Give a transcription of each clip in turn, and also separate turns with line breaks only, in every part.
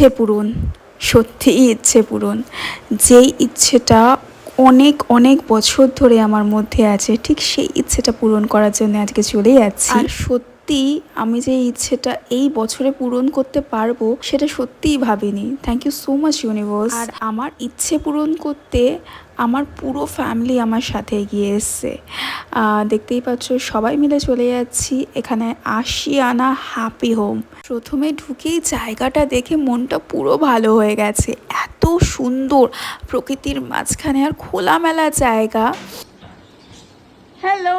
ইচ্ছে পূরণ সত্যিই ইচ্ছে পূরণ। যেই ইচ্ছেটা অনেক অনেক বছর ধরে আমার মধ্যে আছে ঠিক সেই ইচ্ছেটা পূরণ করার জন্য আজকে চলে যাচ্ছি। আর সত্যি আমি যে ইচ্ছেটা এই বছরে পূরণ করতে পারব সেটা সত্যিই ভাবিনি। Thank you so much universe আর আমার ইচ্ছে পূরণ করতে আমার পুরো ফ্যামিলি আমার সাথে এগিয়ে এসছে। দেখতেই পাচ্ছ সবাই মিলে চলে যাচ্ছি। এখানে আশিয়ানা হ্যাপি হোম প্রথমে ঢুকেই জায়গাটা দেখে মনটা পুরো ভালো হয়ে গেছে। এত সুন্দর। প্রকৃতির মাঝখানে আর খোলামেলা জায়গা। Hello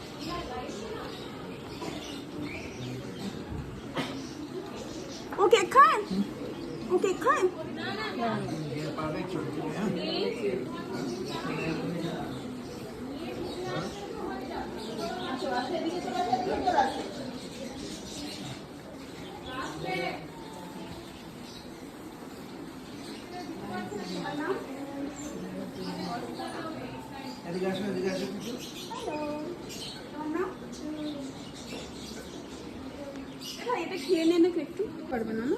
Don't Okay, current. Yeah. পারবে না না?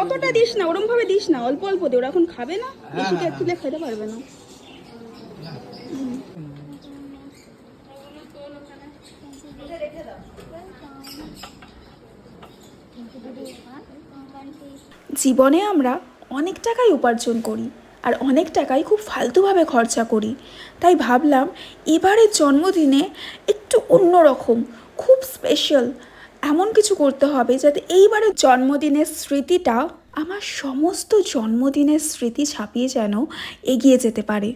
অতটা দিস না ওরম ভাবে দিস না অল্প অল্প দে ওরা এখন খাবে না বেশি কে তুলে খেতে পারবে না।
জীবনে আমরা অনেক টাকাই উপার্জন করি। আর অনেক টাকাই খুব ফালতুভাবে খরচা করি। তাই ভাবলাম এবারের জন্মদিনে একটু অন্যরকম, খুব স্পেশাল এমন কিছু করতে হবে যাতে এইবারের জন্মদিনের স্মৃতিটা আমার সমস্ত জন্মদিনের স্মৃতি ছাপিয়ে যেন এগিয়ে যেতে পারে।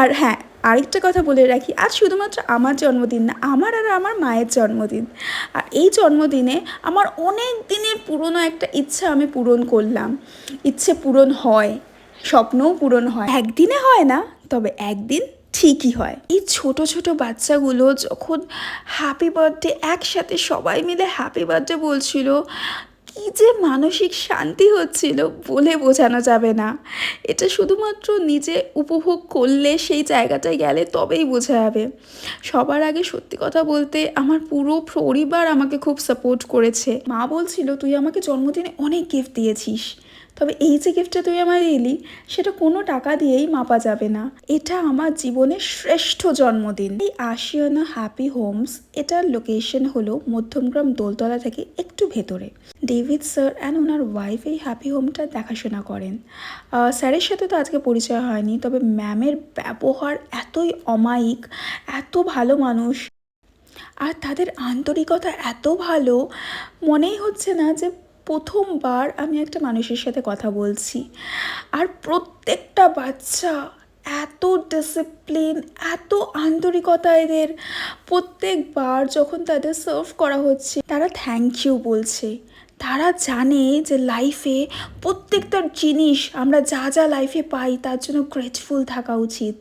আর হ্যাঁ আরেকটা কথা বলে রাখি, আজ শুধুমাত্র আমার জন্মদিন না, আমার আর আমার মায়ের জন্মদিন। আর এই জন্মদিনে আমার অনেক দিনের পুরনো একটা ইচ্ছা আমি পূরণ করলাম। ইচ্ছে পূরণ হয়। স্বপ্নও পূরণ হয়। একদিনে হয় না, তবে একদিন ঠিকই হয়। এই ছোট ছোট বাচ্চাগুলো যখন হ্যাপি বার্থডে একসাথে সবাই মিলে হ্যাপি বার্থডে বলছিল, কি যে মানসিক শান্তি হচ্ছিল বলে বোঝানো যাবে না। এটা শুধুমাত্র নিজে উপভোগ করলে সেই জায়গাটায় গেলে তবেই বোঝা যাবে। সবার আগে সত্যি কথা বলতে আমার পুরো পরিবার আমাকে খুব সাপোর্ট করেছে। মা বলছিল, তুই আমাকে জন্মদিনে অনেক গিফট দিয়েছিস। তবে এই যে গিফটটা তুই আমায় দিলি, সেটা কোনো টাকা দিয়েই মাপা যাবে না। এটা আমার জীবনের শ্রেষ্ঠ জন্মদিন। এই আশিয়ানা হ্যাপি হোমস এটার লোকেশন হলো মধ্যমগ্রাম দোলতলা থেকে একটু ভেতরে। ডেভিড স্যার অ্যান্ড ওনার ওয়াইফ এই হ্যাপি হোমটা দেখাশোনা করেন। স্যারের সাথে তো আজকে পরিচয় হয়নি, তবে ম্যামের ব্যবহার এতই অমায়িক, এত ভালো মানুষ। আর তাদের আন্তরিকতা এত ভালো, মনেই হচ্ছে না যে প্রথমবার আমি একটা মানুষের সাথে কথা বলছি। আর প্রত্যেকটা বাচ্চা এত ডিসিপ্লিন এত আন্তরিকতা এদের। প্রত্যেকবার যখন তাদের সার্ভ করা হচ্ছে, তারা থ্যাংক ইউ বলছে। তারা জানে যে লাইফে প্রত্যেকটা জিনিস আমরা যা যা লাইফে পাই, তার জন্য গ্রেটফুল থাকা উচিত।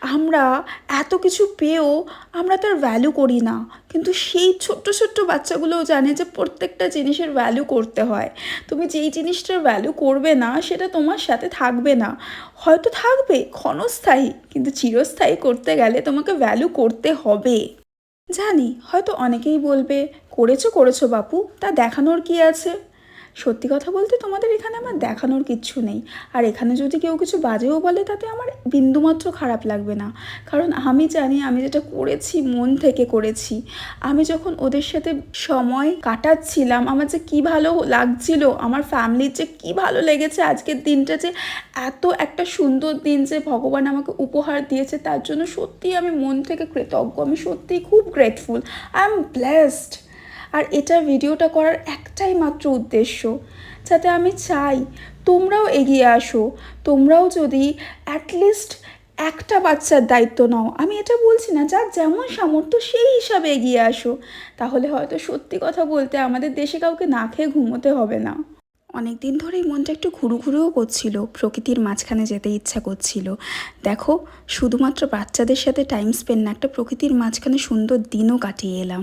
আমরা এত কিছু পেয়েও আমরা তার ভ্যালু করি না। কিন্তু সেই ছোট্ট ছোট্ট বাচ্চাগুলোও জানে যে প্রত্যেকটা জিনিসের ভ্যালু করতে হয়। তুমি যেই জিনিসটার ভ্যালু করবে না, সেটা তোমার সাথে থাকবে না। হয়তো থাকবে, ক্ষণস্থায়ী, কিন্তু চিরস্থায়ী করতে গেলে তোমাকে ভ্যালু করতে হবে। জানি, হয়তো অনেকেই বলবে, করেছ করেছ বাপু, তা দেখানোর কি আছে? সত্যি কথা বলতে তোমাদের এখানে আমার দেখানোর কিচ্ছু নেই। আর এখানে যদি কেউ কিছু বাজেও বলে, তাতে আমার বিন্দুমাত্র খারাপ লাগবে না। কারণ আমি জানি আমি যেটা করেছি, মন থেকে করেছি। আমি যখন ওদের সাথে সময় কাটাচ্ছিলাম, আমার যে কী ভালো লাগছিল, আমার ফ্যামিলির যে কী ভালো লেগেছে, আজকের দিনটা যে এত একটা সুন্দর দিন যে ভগবান আমাকে উপহার দিয়েছে, তার জন্য সত্যিই আমি মন থেকে কৃতজ্ঞ। আমি সত্যিই খুব গ্রেটফুল আই এম ব্লেসড আর এটা ভিডিওটা করার একটাই মাত্র উদ্দেশ্য, যাতে আমি চাই তোমরাও এগিয়ে আসো। তোমরাও যদি অ্যাটলিস্ট একটা বাচ্চার দায়িত্ব নাও। আমি এটা বলছি না, যার যেমন সামর্থ্য সেই হিসাবে এগিয়ে আসো। তাহলে হয়তো সত্যি কথা বলতে আমাদের দেশে কাউকে না খেয়ে ঘুমোতে হবে না। অনেক দিন ধরেই মনটা একটু ঘুরু ঘুরেও করছিল, প্রকৃতির মাঝখানে যেতে ইচ্ছা করছিল। দেখো, শুধুমাত্র বাচ্চাদের সাথে টাইম স্পেন্ড না, একটা প্রকৃতির মাঝখানে সুন্দর দিনও কাটিয়ে এলাম।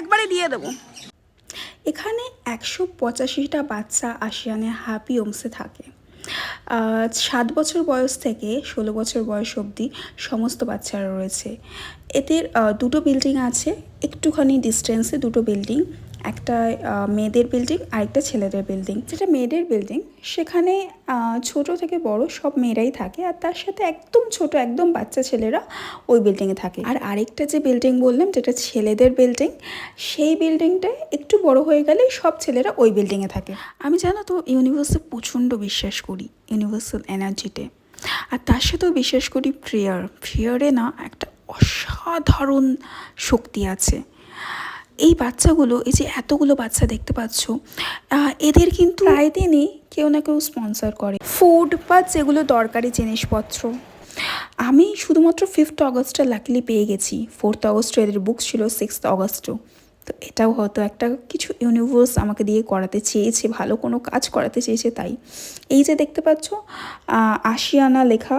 একবারে দিয়ে দেবো।
এখানে একশো পঁচাশিটা বাচ্চা আসিয়ানে হ্যাপি হোমসে থাকে। সাত বছর বয়স থেকে ষোলো বছর বয়স অবধি সমস্ত বাচ্চারা রয়েছে। এদের দুটো বিল্ডিং আছে, একটুখানি ডিস্টেন্সে দুটো বিল্ডিং একটা মেয়েদের বিল্ডিং আর একটা ছেলেদের বিল্ডিং যেটা মেয়েদের বিল্ডিং সেখানে ছোট থেকে বড় সব মেয়েরাই থাকে আর তার সাথে একদম ছোট, একদম বাচ্চা ছেলেরা ওই বিল্ডিংয়ে থাকে। আর আরেকটা যে বিল্ডিং বললাম, যেটা ছেলেদের বিল্ডিং সেই বিল্ডিংটায় একটু বড় হয়ে গেলে সব ছেলেরা ওই বিল্ডিংয়ে থাকে। আমি জানো তো ইউনিভার্সে প্রচণ্ড বিশ্বাস করি ইউনিভার্সাল এনার্জিতে আর তার সাথেও বিশ্বাস করি প্রেয়ার প্রেয়ারে না একটা অসাধারণ শক্তি আছে। এই বাচ্চাগুলো এই যে এতগুলো বাচ্চা দেখতে পাচ্ছ এদের কিন্তু প্রায় দিনই কেউ না কেউ স্পন্সর করে। ফুড বা যেগুলো দরকারি জিনিসপত্র। আমি শুধুমাত্র ফিফথ অগস্টটা লাকিলি পেয়ে গেছি। ফোর্থ অগস্ট এদের বুক ছিল সিক্সথ অগস্টও তো এটাও হয়তো একটা কিছু ইউনিভার্স আমাকে দিয়ে করাতে চেয়েছে ভালো কোনো কাজ করাতে চেয়েছে তাই। এই যে দেখতে পাচ্ছ আশিয়ানা লেখা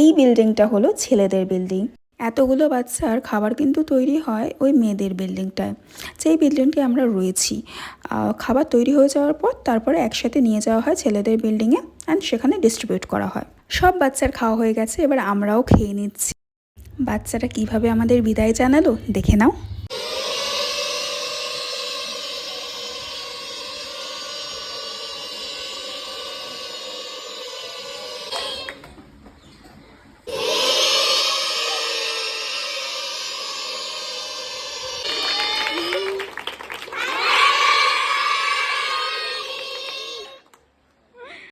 এই বিল্ডিংটা হলো ছেলেদের বিল্ডিং এতগুলো বাচ্চার খাবার কিন্তু তৈরি হয় ওই মেয়েদের বিল্ডিংটায়। যেই বিল্ডিংটি আমরা রয়েছি খাবার তৈরি হয়ে যাওয়ার পর তারপরে একসাথে নিয়ে যাওয়া হয় ছেলেদের বিল্ডিংয়ে অ্যান্ড সেখানে ডিস্ট্রিবিউট করা হয়। সব বাচ্চার খাওয়া হয়ে গেছে, এবার আমরাও খেয়ে নিচ্ছি। বাচ্চারা কীভাবে আমাদের বিদায় জানালো, দেখে নাও।